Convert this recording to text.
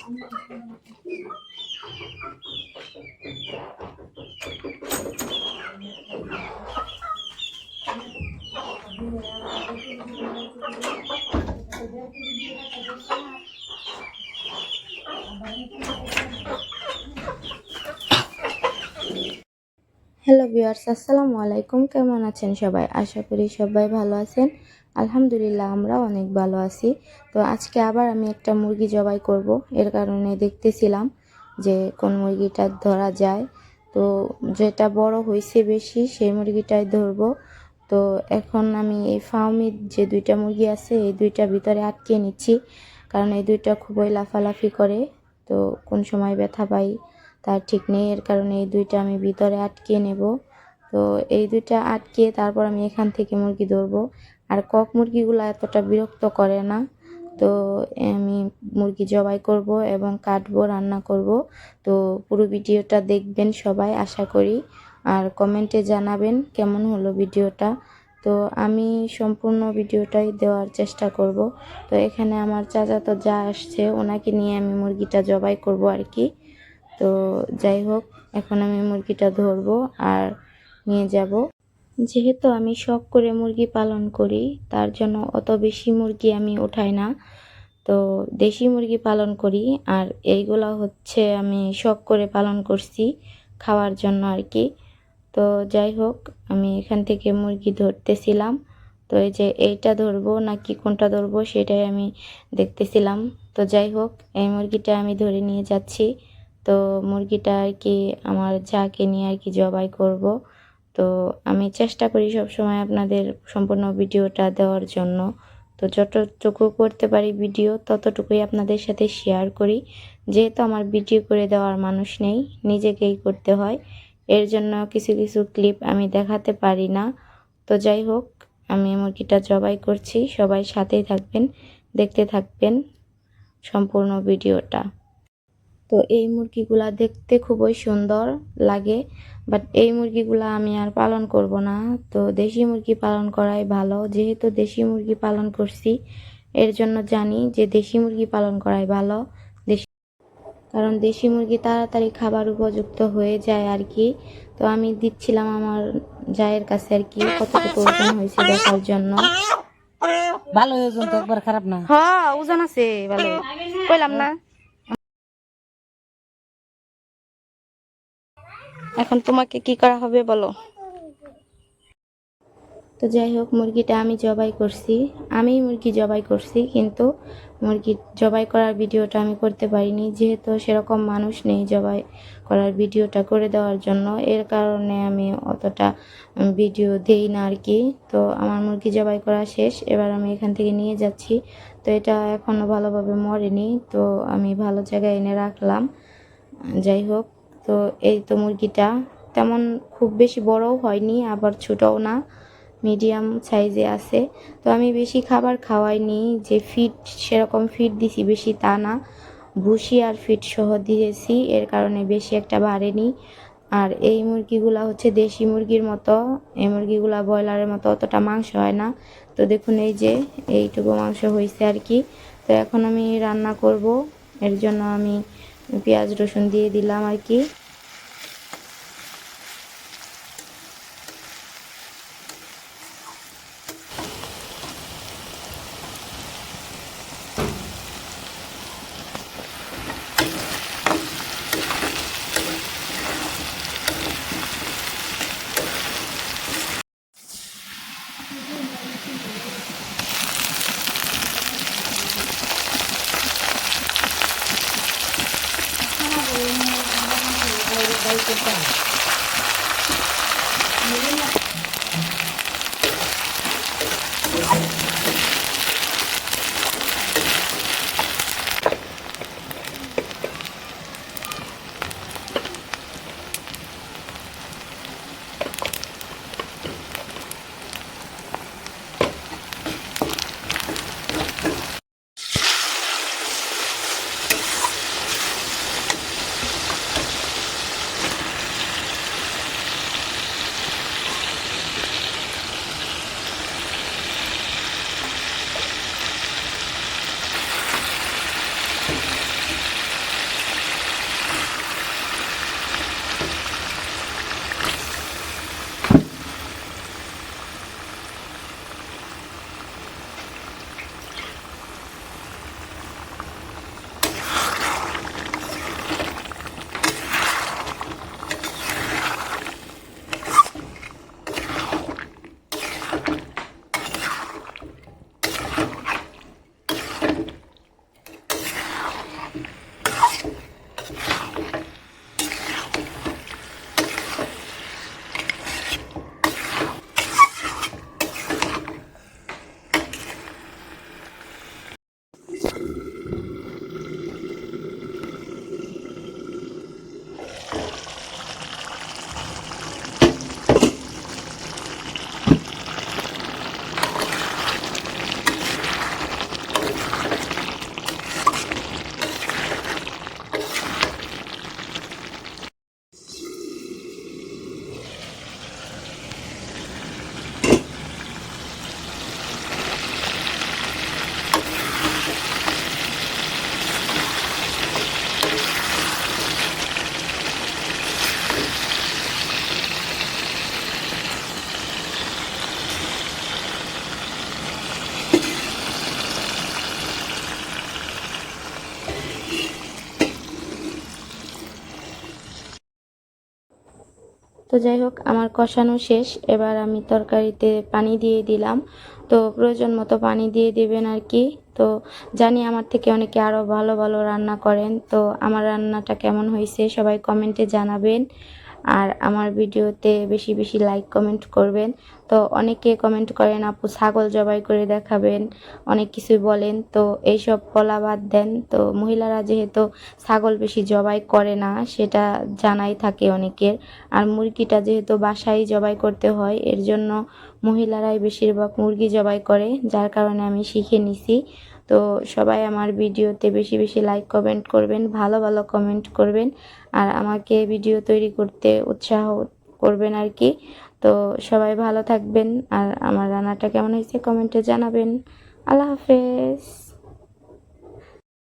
Hello viewers আসসালামু আলাইকুম কেমন আছেন সবাই? আশা করি সবাই ভালো আছেন। আলহামদুলিল্লাহ আমরা অনেক ভালো আছি। তো আজকে আবার আমি একটা মুরগি জবাই করব। এর কারণে দেখতেছিলাম যে কোন মুরগিটা ধরা যায়। তো যেটা বড় হয়েছে বেশি, সেই মুরগিটাই ধরবো। তো এখন আমি এই ফার্মের যে দুইটা মুরগি আছে, এই দুইটা ভিতরে আটকে নিচ্ছি। কারণ এই দুইটা খুবই লাফালাফি করে। তো কোন সময় ব্যথা পাই তার ঠিক নেই। এর কারণে এই দুইটা আমি ভিতরে আটকে নেব। তো এই দুইটা আটকে তারপর আমি এখান থেকে মুরগি ধরবো। আর কক মুরগিগুলো এতটা বিরক্ত করে না। তো আমি মুরগি জবাই করব এবং কাটবো, রান্না করব। তো পুরো ভিডিওটা দেখবেন সবাই, আশা করি। আর কমেন্টে জানাবেন কেমন হলো ভিডিওটা। তো আমি সম্পূর্ণ ভিডিওটাই দেওয়ার চেষ্টা করব। তো এখানে আমার চাচা তো যা আসছে, ওনাকে নিয়ে আমি মুরগিটা জবাই করব আর কি। তো যাই হোক, এখন আমি মুরগিটা ধরবো আর নিয়ে যাব। যেহেতু আমি শখ করে মুরগি পালন করি, তার জন্য অত বেশি মুরগি আমি উঠাই না। তো দেশি মুরগি পালন করি, আর এইগুলো হচ্ছে আমি শখ করে পালন করছি খাওয়ার জন্য আর কি। তো যাই হোক, আমি এখান থেকে মুরগি ধরতেছিলাম। তো এই যে এইটা ধরবো নাকি কোনটা ধরবো সেটাই আমি দেখতেছিলাম। তো যাই হোক, এই মুরগিটা আমি ধরে নিয়ে যাচ্ছি। তো মুরগিটা আর কি আমার যাকে নিয়ে আর কি জবাই করব। তো আমি চেষ্টা করি সব সময় আপনাদের সম্পূর্ণ ভিডিওটা দেওয়ার জন্য। তো যতটুকু করতে পারি ভিডিও, ততটুকুই আপনাদের সাথে শেয়ার করি। যেহেতু আমার ভিডিও করে দেওয়ার মানুষ নেই, নিজেকেই করতে হয়। এর জন্য কিছু কিছু ক্লিপ আমি দেখাতে পারি না। তো যাই হোক, আমি মুরগিটা জবাই করছি। সবাই সাথেই থাকবেন, দেখতে থাকবেন সম্পূর্ণ ভিডিওটা। তো এই মুরগিগুলা দেখতে খুবই সুন্দর লাগে বাট এই মুরগিগুলা আমি আর পালন করব না। তো দেশি মুরগি পালন করাই ভালো যেহেতু দেশি মুরগি পালন করছি এর জন্য জানি যে দেশি মুরগি পালন করাই ভালো। দেশি কারণ দেশি মুরগি তাড়াতাড়ি খাবার উপযুক্ত হয়ে যায় আর কি। তো আমি দিচ্ছিলাম আমার জায়ের কাছে আর কি কতটুকু ওজন হয়েছে দেখার জন্য। ভালো ওজন তো একবার খারাপ না। হ্যাঁ ওজন আছে ভালো। কইলাম না। এখন তোমাকে কি করা হবে বলো? তো যাই হোক, মুরগিটা আমি জবাই করছি। আমি মুরগি জবাই করছি, কিন্তু মুরগি জবাই করার ভিডিওটা আমি করতে পারিনি। যেহেতু সেরকম মানুষ নেই জবাই করার ভিডিওটা করে দেওয়ার জন্য, এর কারণে আমি অতটা ভিডিও দেই না আর কি। তো আমার মুরগি জবাই করা শেষ, এবার আমি এখান থেকে নিয়ে যাচ্ছি। তো এটা এখনও ভালোভাবে মরেনি, তো আমি ভালো জায়গায় এনে রাখলাম। যাই হোক তো এই তো মুরগিটা। তেমন খুব বেশি বড়ও হয়নি, আবার ছোটও না মিডিয়াম সাইজে আছে। তো আমি বেশি খাবার খাওয়াইনি, যে ফিট সেরকম ফিট দিছি বেশি তা না। ভুসি আর ফিট সহ দিয়েছি, এর কারণে বেশি একটা বাড়েনি। আর এই মুরগিগুলা হচ্ছে দেশি মুরগির মতো, এই মুরগিগুলা ব্রয়লারের মতো, অতটা মাংস হয় না। তো দেখুন এই যে, এইটুকু মাংস হয়েছে আর কি। তো এখন আমি রান্না করব, এর জন্য আমি পেঁয়াজ রসুন দিয়ে দিলাম আর কি। చూద్దాం তো যাই হোক, আমার কষানো শেষ। এবার আমি তরকারিতে পানি দিয়ে দিলাম। তো প্রয়োজন মতো পানি দিয়ে দেবেন আর কি। তো জানি আমার থেকে অনেকে আরও ভালো ভালো রান্না করেন। তো আমার রান্নাটা কেমন হয়েছে সবাই কমেন্টে জানাবেন। আর আমার ভিডিওতে বেশি বেশি লাইক কমেন্ট করবেন। তো অনেকে কমেন্ট করেন, আপু ছাগল জবাই করে দেখাবেন। অনেক কিছুই বলেন। তো এইসব বলা বাদ দেন। তো মহিলারা যেহেতু ছাগল বেশি জবাই করে না, সেটা জানাই থাকে অনেকের। আর মুরগিটা যেহেতু বাসায় জবাই করতে হয়, এর জন্য মহিলারাই বেশিরভাগ মুরগি জবাই করে, যার কারণে আমি শিখে নিছি। তো সবাই আমার ভিডিওতে বেশি বেশি লাইক কমেন্ট করবেন, ভালো ভালো কমেন্ট করবেন, আর আমাকে ভিডিও তৈরি করতে উৎসাহ করবেন আর কি। তো সবাই ভালো থাকবেন, আর আমার রান্নাটা কেমন হয়েছে কমেন্টে জানাবেন। আল্লাহ হাফেজ।